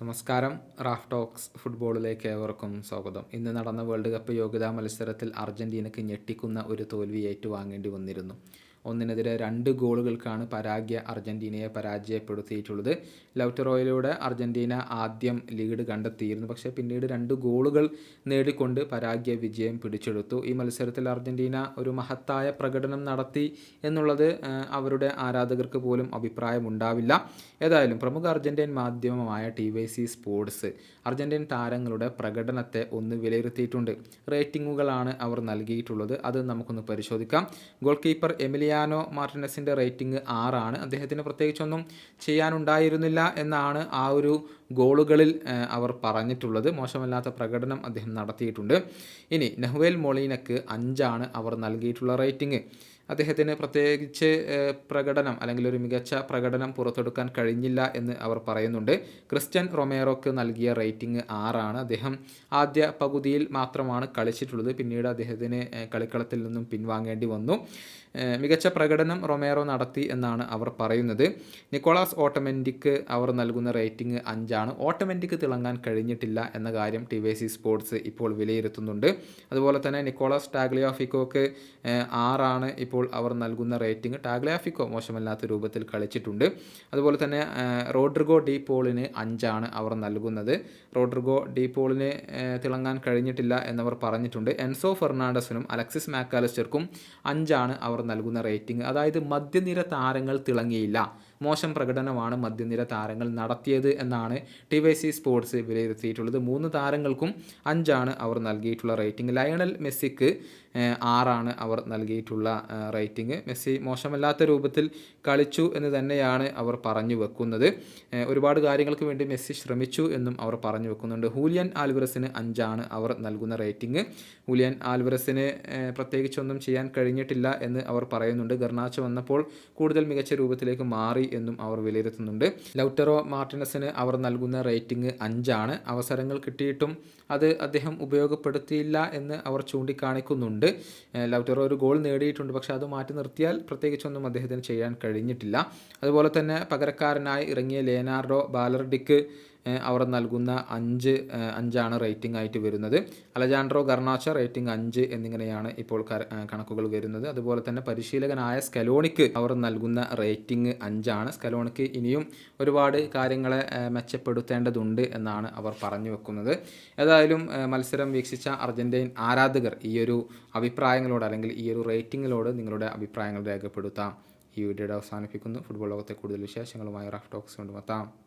നമസ്കാരം. Raf talks ഫുട്ബോളിലേക്ക് ഏവർക്കും സ്വാഗതം. ഇന്ന് നടന്ന വേൾഡ് കപ്പ് യോഗ്യതാ മത്സരത്തിൽ അർജന്റീനയ്ക്ക് ഞെട്ടിക്കുന്ന ഒരു തോൽവി ഏറ്റുവാങ്ങേണ്ടി വന്നിരുന്നു. ഒന്നിനെതിരെ രണ്ട് ഗോളുകൾക്കാണ് പരാഗ്യ അർജന്റീനയെ പരാജയപ്പെടുത്തിയിട്ടുള്ളത്. ലൗറ്ററോയിലൂടെ അർജന്റീന ആദ്യം ലീഡ് കണ്ടെത്തിയിരുന്നു. പക്ഷേ പിന്നീട് രണ്ട് ഗോളുകൾ നേടിക്കൊണ്ട് പരാഗ്യ വിജയം പിടിച്ചെടുത്തു. ഈ മത്സരത്തിൽ അർജന്റീന ഒരു മഹത്തായ പ്രകടനം നടത്തി എന്നുള്ളത് അവരുടെ ആരാധകർക്ക് പോലും അഭിപ്രായമുണ്ടാവില്ല. ഏതായാലും പ്രമുഖ അർജന്റീൻ മാധ്യമമായ T Y C Sports Argentine താരങ്ങളുടെ പ്രകടനത്തെ ഒന്ന് വിലയിരുത്തിയിട്ടുണ്ട്. റേറ്റിംഗുകളാണ് അവർ നൽകിയിട്ടുള്ളത്. അത് നമുക്കൊന്ന് പരിശോധിക്കാം. ഗോൾ കീപ്പർ എമിലിയാനോ മാർട്ടിനസിന്റെ റേറ്റിംഗ് ആറാണ്. അദ്ദേഹത്തിന് പ്രത്യേകിച്ചൊന്നും ചെയ്യാനുണ്ടായിരുന്നില്ല എന്നാണ് ആ ഒരു ഗോളുകളിൽ അവർ പറഞ്ഞിട്ടുള്ളത്. മോശമല്ലാത്ത പ്രകടനം അദ്ദേഹം നടത്തിയിട്ടുണ്ട്. ഇനി നെഹ്വേൽ മൊളീനക്ക് അഞ്ചാണ് അവർ നൽകിയിട്ടുള്ള റേറ്റിംഗ്. അദ്ദേഹത്തിന് പ്രത്യേകിച്ച് പ്രകടനം അല്ലെങ്കിൽ ഒരു മികച്ച പ്രകടനം പുറത്തെടുക്കാൻ കഴിഞ്ഞില്ല എന്ന് അവർ പറയുന്നുണ്ട്. ക്രിസ്ത്യൻ റൊമേറോക്ക് നൽകിയ റേറ്റിംഗ് ആറാണ്. അദ്ദേഹം ആദ്യ പകുതിയിൽ മാത്രമാണ് കളിച്ചിട്ടുള്ളത്. പിന്നീട് അദ്ദേഹത്തിന് കളിക്കളത്തിൽ നിന്നും പിൻവാങ്ങേണ്ടി വന്നു. മികച്ച പ്രകടനം റൊമേറോ നടത്തി എന്നാണ് അവർ പറയുന്നത്. നിക്കോളാസ് ഓട്ടോമെന്റിക്ക് അവർ നൽകുന്ന റേറ്റിംഗ് അഞ്ചാണ്. ഓട്ടോമെന്റിക്ക് തിളങ്ങാൻ കഴിഞ്ഞിട്ടില്ല എന്ന കാര്യം ടി വൈ സി സ്പോർട്സ് ഇപ്പോൾ വിലയിരുത്തുന്നുണ്ട്. അതുപോലെ തന്നെ നിക്കോളാസ് ടാഗ്ലിയോഫിക്കോക്ക് ആറാണ് ഇപ്പോൾ അവർ നൽകുന്ന റേറ്റിംഗ് ടാഗ്ലാഫിക്കോ മോശമല്ലാത്ത രൂപത്തിൽ കളിച്ചിട്ടുണ്ട്. അതുപോലെ തന്നെ റോഡ്രിഗോ ഡി പോളിന് അഞ്ചാണ് അവർ നൽകുന്നത്. റോഡ്രിഗോ ഡി പോളിന് തിളങ്ങാൻ കഴിഞ്ഞിട്ടില്ല എന്നവർ പറഞ്ഞിട്ടുണ്ട്. എൻസോ ഫെർണാണ്ടസിനും അലക്സിസ് മാക്കാലിസ്റ്റർക്കും അഞ്ചാണ് അവർ നൽകുന്ന റേറ്റിംഗ്. അതായത് മധ്യനിര താരങ്ങൾ തിളങ്ങിയില്ല. മോശം പ്രകടനമാണ് മധ്യനിര താരങ്ങൾ നടത്തിയത് എന്നാണ് ടി വൈ സി സ്പോർട്സ് വിലയിരുത്തിയിട്ടുള്ളത്. മൂന്ന് താരങ്ങൾക്കും അഞ്ചാണ് അവർ നൽകിയിട്ടുള്ള റേറ്റിംഗ്. ലയണൽ മെസ്സിക്ക് ആറാണ് അവർ നൽകിയിട്ടുള്ള റേറ്റിംഗ്. മെസ്സി മോശമല്ലാത്ത രൂപത്തിൽ കളിച്ചു എന്ന് തന്നെയാണ് അവർ പറഞ്ഞു വെക്കുന്നത്. ഒരുപാട് കാര്യങ്ങൾക്ക് വേണ്ടി മെസ്സി ശ്രമിച്ചു എന്നും അവർ പറഞ്ഞു വെക്കുന്നുണ്ട്. ഹൂലിയൻ ആൽവറസിന് അഞ്ചാണ് അവർ നൽകുന്ന റേറ്റിംഗ്. ഹൂലിയൻ ആൽവറസിന് പ്രത്യേകിച്ചൊന്നും ചെയ്യാൻ കഴിഞ്ഞിട്ടില്ല എന്ന് അവർ പറയുന്നുണ്ട്. ഗർണാച്ച് വന്നപ്പോൾ കൂടുതൽ മികച്ച രൂപത്തിലേക്ക് മാറി എന്നും അവർ വിലയിരുത്തുന്നുണ്ട്. ലൗട്ടറോ മാർട്ടിനസിന് അവർ നൽകുന്ന റേറ്റിംഗ് അഞ്ചാണ്. അവസരങ്ങൾ കിട്ടിയിട്ടും അത് അദ്ദേഹം ഉപയോഗപ്പെടുത്തിയില്ല എന്ന് അവർ ചൂണ്ടിക്കാണിക്കുന്നുണ്ട്. ലൗട്ടറോ ഒരു ഗോൾ നേടിയിട്ടുണ്ട്. പക്ഷേ അത് മാറ്റി നിർത്തിയാൽ പ്രത്യേകിച്ചൊന്നും അദ്ദേഹത്തിന് ചെയ്യാൻ കഴിഞ്ഞിട്ടില്ല. അതുപോലെ തന്നെ പകരക്കാരനായി ഇറങ്ങിയ ലേനാർഡോ ബാലർഡിക്ക് അവർ നൽകുന്ന അഞ്ച് അഞ്ചാണ് റേറ്റിംഗ് ആയിട്ട് വരുന്നത്. അലജാൻഡ്രോ ഗർണാച്ച റേറ്റിംഗ് അഞ്ച് എന്നിങ്ങനെയാണ് ഇപ്പോൾ കണക്കുകൾ വരുന്നത്. അതുപോലെ തന്നെ പരിശീലകനായ സ്കലോണിക്ക് അവർ നൽകുന്ന റേറ്റിംഗ് അഞ്ചാണ്. സ്കലോണിക്ക് ഇനിയും ഒരുപാട് കാര്യങ്ങളെ മെച്ചപ്പെടുത്തേണ്ടതുണ്ട് എന്നാണ് അവർ പറഞ്ഞു വെക്കുന്നത്. ഏതായാലും മത്സരം വീക്ഷിച്ച അർജന്റീൻ ആരാധകർ ഈ ഒരു അഭിപ്രായങ്ങളോട് അല്ലെങ്കിൽ ഈ ഒരു റേറ്റിങ്ങിലോട് നിങ്ങളുടെ അഭിപ്രായങ്ങൾ രേഖപ്പെടുത്താം. ഈ വീഡിയോയുടെ അവസാനിപ്പിക്കുന്നു. ഫുട്ബോൾ ലോകത്തെ കൂടുതൽ വിശേഷങ്ങളുമായി റഫ് ടോക്സ് കൊണ്ടുമെത്താം.